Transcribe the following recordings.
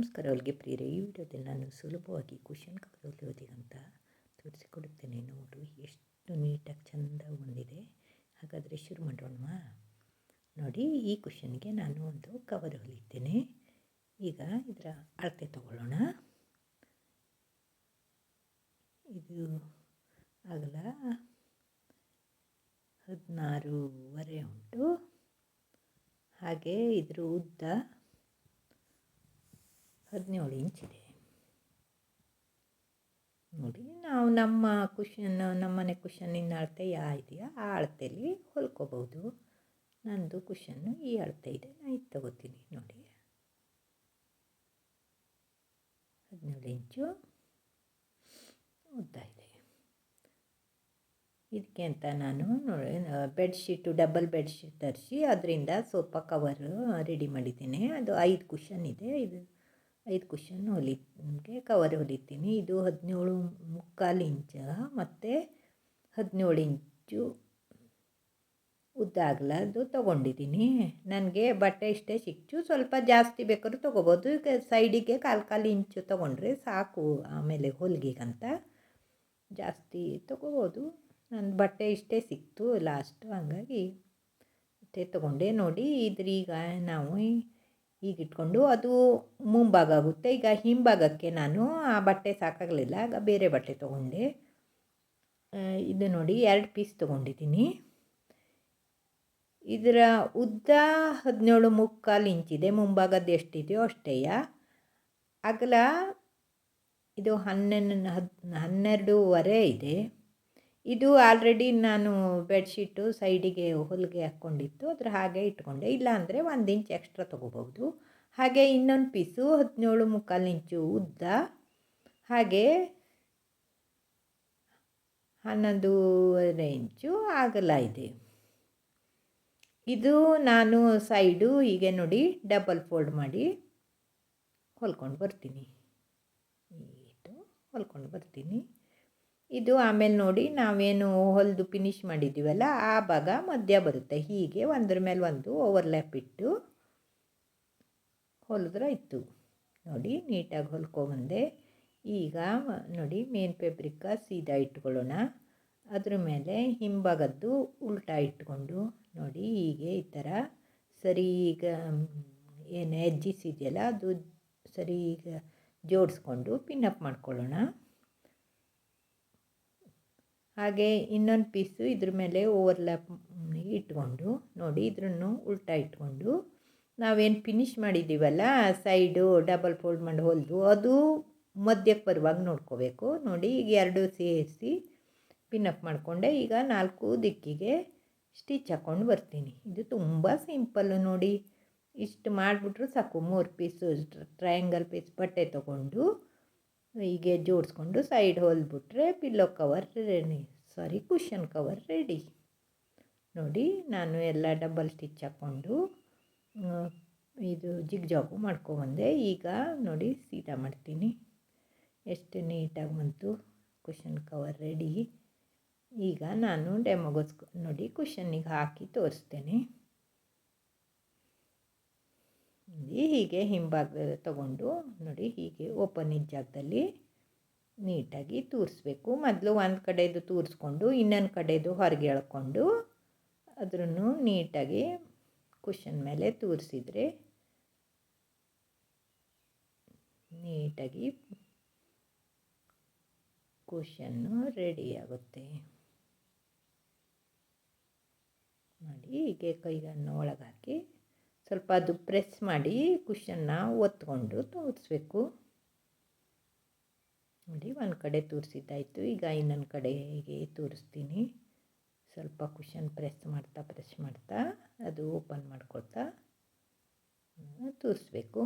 ನಮಸ್ಕಾರ. ಅವಳಿಗೆ ಪ್ರಿಯರೇ, ಈ ವಿಡಿಯೋದಲ್ಲಿ ನಾನು ಸುಲಭವಾಗಿ ಕ್ವಶನ್ ಕವರ್ ಅಂತ ತೋರಿಸಿಕೊಡುತ್ತೇನೆ. ನೋಡು, ಎಷ್ಟು ನೀಟಾಗಿ ಚೆಂದಾಗಿ ಬಂದಿದೆ. ಹಾಗಾದರೆ ಶುರು ಮಾಡೋಣವಾ? ನೋಡಿ, ಈ ಕ್ವಶನ್ಗೆ ನಾನು ಒಂದು ಕವರ್ ಹೊಲಿತೇನೆ ಈಗ ಇದರ ಅಳತೆ ತಗೊಳ್ಳೋಣ. ಇದು ಅಗಲ ಹದಿನಾರೂವರೆ ಉಂಟು. ಹಾಗೆ ಇದರ ಉದ್ದ ಹದಿನೇಳು ಇಂಚಿದೆ ನೋಡಿ, ನಾವು ನಮ್ಮ ಕುಷನ್ ನಮ್ಮನೆ ಕುಷನ್ನಿನ ಅಳತೆ ಯಾ ಇದೆಯಾ? ಆ ಅಳತೆಯಲ್ಲಿ ಹೊಲ್ಕೋಬೋದು ನಂದು ಕುಷನ್ನು ಈ ಅಳತೆ ಇದೆ. ನಾನು ಇದು ತಗೋತೀನಿ. ನೋಡಿ. ಹದಿನೇಳು ಇಂಚು ಉದ್ದ ಇದೆ. ಇದಕ್ಕೆ ಅಂತ ನಾನು ನೋಡಿ ಬೆಡ್ಶೀಟು ಡಬಲ್ ಬೆಡ್ಶೀಟ್ ತರಿಸಿ, ಅದರಿಂದ ಸೋಫಾ ಕವರ್ ರೆಡಿ ಮಾಡಿದ್ದೀನಿ. ಅದು ಐದು ಕುಷನ್ ಇದೆ. ಇದು ಐದು ಕುಷನ್ ನಿಮಗೆ ಕವರ್ ಹೊಲಿತೀನಿ. ಇದು ಹದಿನೇಳು ಮುಕ್ಕಾಲು ಇಂಚ ಮತ್ತು ಹದಿನೇಳು ಇಂಚು ಉದ್ದ ಅಗಲದು ತೊಗೊಂಡಿದ್ದೀನಿ ನನಗೆ ಬಟ್ಟೆ ಇಷ್ಟೇ ಸಿಕ್ತು. ಸ್ವಲ್ಪ ಜಾಸ್ತಿ ಬೇಕಾದ್ರೂ ತೊಗೋಬೋದು. ಈಗ ಸೈಡಿಗೆ ಕಾಲು ಕಾಲು ಇಂಚು ತೊಗೊಂಡ್ರೆ ಸಾಕು. ಆಮೇಲೆ ಹೊಲಿಗೆಗಂತ ಜಾಸ್ತಿ ತೊಗೋಬೋದು. ನನ್ನ ಬಟ್ಟೆ ಇಷ್ಟೇ ಸಿಕ್ತು ಲಾಸ್ಟು. ಹಂಗಾಗಿ ಮತ್ತೆ ತೊಗೊಂಡೆ ನೋಡಿ. ಇದ್ರೀಗ ನಾವು ಈಗ ಇಟ್ಕೊಂಡು ಅದು ಮುಂಭಾಗ ಆಗುತ್ತೆ ಈಗ ಹಿಂಭಾಗಕ್ಕೆ ನಾನು ಆ ಬಟ್ಟೆ ಸಾಕಾಗಲಿಲ್ಲ. ಆಗ ಬೇರೆ ಬಟ್ಟೆ ತೊಗೊಂಡೆ. ಇದು ನೋಡಿ ಎರಡು ಪೀಸ್ ತೊಗೊಂಡಿದ್ದೀನಿ. ಇದರ ಉದ್ದ ಹದಿನೇಳು ಮುಕ್ಕಾಲು ಇಂಚಿದೆ ಮುಂಭಾಗದ್ದು ಎಷ್ಟಿದೆಯೋ ಅಷ್ಟೇಯ. ಅಗಲ ಇದು ಹನ್ನೆರಡು ಹದ್ ಹನ್ನೆರಡೂವರೆ ಇದೆ. ಇದು ಆಲ್ರೆಡಿ ನಾನು ಬೆಡ್ಶೀಟು ಸೈಡಿಗೆ ಹೊಲಿಗೆ ಹಾಕ್ಕೊಂಡಿತ್ತು. ಅದ್ರ ಹಾಗೆ ಇಟ್ಕೊಂಡೆ. ಇಲ್ಲ ಅಂದರೆ ಒಂದು ಇಂಚ್ ಎಕ್ಸ್ಟ್ರಾ ತೊಗೋಬೋದು ಹಾಗೆ ಇನ್ನೊಂದು ಪೀಸು ಹದಿನೇಳು ಮುಕ್ಕಾಲು ಇಂಚು ಉದ್ದ, ಹಾಗೆ ಹನ್ನೊಂದೂವರೆ ಇಂಚು ಅಗಲ ಇದೆ. ಇದು ನಾನು ಸೈಡು ಹೀಗೆ ನೋಡಿ ಡಬಲ್ ಫೋಲ್ಡ್ ಮಾಡಿ ಹೊಲ್ಕೊಂಡು ಬರ್ತೀನಿ. ಹೊಲ್ಕೊಂಡು ಬರ್ತೀನಿ. ಇದು ಆಮೇಲೆ ನೋಡಿ ನಾವೇನು ಹೊಲಿದು ಫಿನಿಶ್ ಮಾಡಿದ್ದೀವಲ್ಲ ಆ ಭಾಗ ಮಧ್ಯ ಬರುತ್ತೆ. ಹೀಗೆ ಒಂದ್ರ ಮೇಲೆ ಒಂದು ಓವರ್ಲ್ಯಾಪ್ ಇಟ್ಟು ಹೊಲಿದ್ರೆ ಇತ್ತು. ನೋಡಿ ನೀಟಾಗಿ ಹೊಲ್ಕೊಬಂದೆ. ಈಗ ನೋಡಿ ಮೇನ್ ಫೆಬ್ರಿಕ್ಕ ಸೀದಾ ಇಟ್ಕೊಳ್ಳೋಣ. ಅದ್ರ ಮೇಲೆ ಹಿಂಭಾಗದ್ದು ಉಲ್ಟಾ ಇಟ್ಕೊಂಡು ನೋಡಿ ಹೀಗೆ ಈ ಥರ ಸರಿ ಈಗ ಏನು ಎಜ್ಜಿಸ್ ಇದೆಯಲ್ಲ, ಅದು ಸರಿ ಈಗ ಜೋಡಿಸ್ಕೊಂಡು ಪಿನ್ನಪ್ ಮಾಡ್ಕೊಳ್ಳೋಣ. ಹಾಗೆ ಇನ್ನೊಂದು ಪೀಸು ಇದ್ರ ಮೇಲೆ ಓವರ್ಲ್ಯಾಪ್ ಇಟ್ಕೊಂಡು ನೋಡಿ ಇದ್ರನ್ನು ಉಲ್ಟಾ ಇಟ್ಕೊಂಡು ನಾವೇನು ಫಿನಿಶ್ ಮಾಡಿದ್ದೀವಲ್ಲ ಸೈಡು ಡಬಲ್ ಫೋಲ್ಡ್ ಮಾಡಿ ಹೊಲಿದು ಅದು ಮಧ್ಯಕ್ಕೆ ಬರುವಾಗ ನೋಡ್ಕೋಬೇಕು. ನೋಡಿ ಈಗ ಎರಡು ಸೇರಿಸಿ ಪಿನ್ನಪ್ ಮಾಡಿಕೊಂಡೆ. ಈಗ ನಾಲ್ಕು ದಿಕ್ಕಿಗೆ ಸ್ಟಿಚ್ ಹಾಕ್ಕೊಂಡು ಬರ್ತೀನಿ. ಇದು ತುಂಬ ಸಿಂಪಲ್ಲು ನೋಡಿ. ಇಷ್ಟು ಮಾಡಿಬಿಟ್ರು ಸಾಕು. ಮೂರು ಪೀಸು ಟ್ರಯಾಂಗಲ್ ಪೀಸ್ ಬಟ್ಟೆ ತೊಗೊಂಡು ಹೀಗೆ ಜೋಡಿಸ್ಕೊಂಡು side ಹೊಲ್ಬಿಟ್ರೆ pillow cover ready sorry cushion cover ready ನೋಡಿ, ನಾನು ಎಲ್ಲ ಡಬಲ್ ಸ್ಟಿಚ್ ಹಾಕ್ಕೊಂಡು ಇದು ಜಿಗ್ ಜಾಗು ಮಾಡ್ಕೊಬಂದೆ. ಈಗ ನೋಡಿ ಸೀದಾ ಮಾಡ್ತೀನಿ. ಎಷ್ಟು ನೀಟಾಗಿ ಬಂತು ಕುಷನ್ ಕವರ್ ರೆಡಿ ಈಗ ನಾನು ಡೆಮೋಗೋಸ್ಕರ ನೋಡಿ ಕುಷನ್ನಿಗೆ ಹಾಕಿ ತೋರಿಸ್ತೇನೆ. ಹೀಗೆ ಹಿಂಭಾಗ ತಗೊಂಡು ನೋಡಿ ಹೀಗೆ ಓಪನ್ ಇದ್ದ ಜಾಗದಲ್ಲಿ ನೀಟಾಗಿ ತೂರಿಸ್ಬೇಕು. ಮೊದಲು ಒಂದು ಕಡೆದು ತೂರಿಸ್ಕೊಂಡು ಇನ್ನೊಂದು ಕಡೆದು ಹೊರಗೆ ಎಳ್ಕೊಂಡು ಅದನ್ನು ನೀಟಾಗಿ ಕುಷನ್ ಮೇಲೆ ತೂರಿಸಿದರೆ ನೀಟಾಗಿ ಕುಷನ್ನು ರೆಡಿ ಆಗುತ್ತೆ. ನೋಡಿ ಹೀಗೆ ಕೈಗನ್ನು ಒಳಗೆ ಹಾಕಿ ಸ್ವಲ್ಪ ಅದು ಪ್ರೆಸ್ ಮಾಡಿ ಕುಷನ್ನ ಒತ್ಕೊಂಡು ತೋರಿಸ್ಬೇಕು. ನೋಡಿ, ಒಂದು ಕಡೆ ತೋರಿಸಿದ್ದಾಯಿತು. ಈಗ ಇನ್ನೊಂದು ಕಡೆಗೆ ತೋರಿಸ್ತೀನಿ. ಸ್ವಲ್ಪ ಕುಷನ್ ಪ್ರೆಸ್ ಮಾಡ್ತಾ ಪ್ರೆಸ್ ಮಾಡ್ತಾ, ಅದು ಓಪನ್ ಮಾಡ್ಕೊಳ್ತಾ ತೋರಿಸ್ಬೇಕು.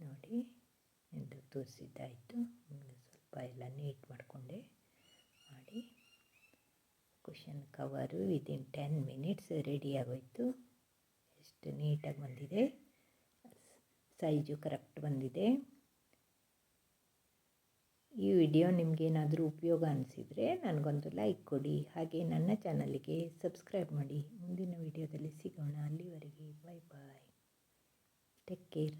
ನೋಡಿ ಎಂದು ತೋರಿಸಿದ್ದಾಯಿತು. ಸ್ವಲ್ಪ ಎಲ್ಲ ನೀಟ್ ಮಾಡಿಕೊಂಡೆ. ಮಾಡಿ cushion cover within ten minutes ready ಆಗೋಯ್ತು. ಎಷ್ಟು ನೀಟಾಗಿ ಬಂದಿದೆ. ಸೈಜು ಕರೆಕ್ಟ್ ಬಂದಿದೆ. ಈ ವಿಡಿಯೋ ನಿಮಗೇನಾದರೂ ಉಪಯೋಗ ಅನಿಸಿದರೆ ನನಗೊಂದು ಲೈಕ್ ಕೊಡಿ. ಹಾಗೆ ನನ್ನ ಚಾನಲಿಗೆ ಸಬ್ಸ್ಕ್ರೈಬ್ ಮಾಡಿ. ಮುಂದಿನ ವಿಡಿಯೋದಲ್ಲಿ ಸಿಗೋಣ. ಅಲ್ಲಿವರೆಗೆ ಬಾಯ್ ಬಾಯ್ ಟೇಕ್ ಕೇರ್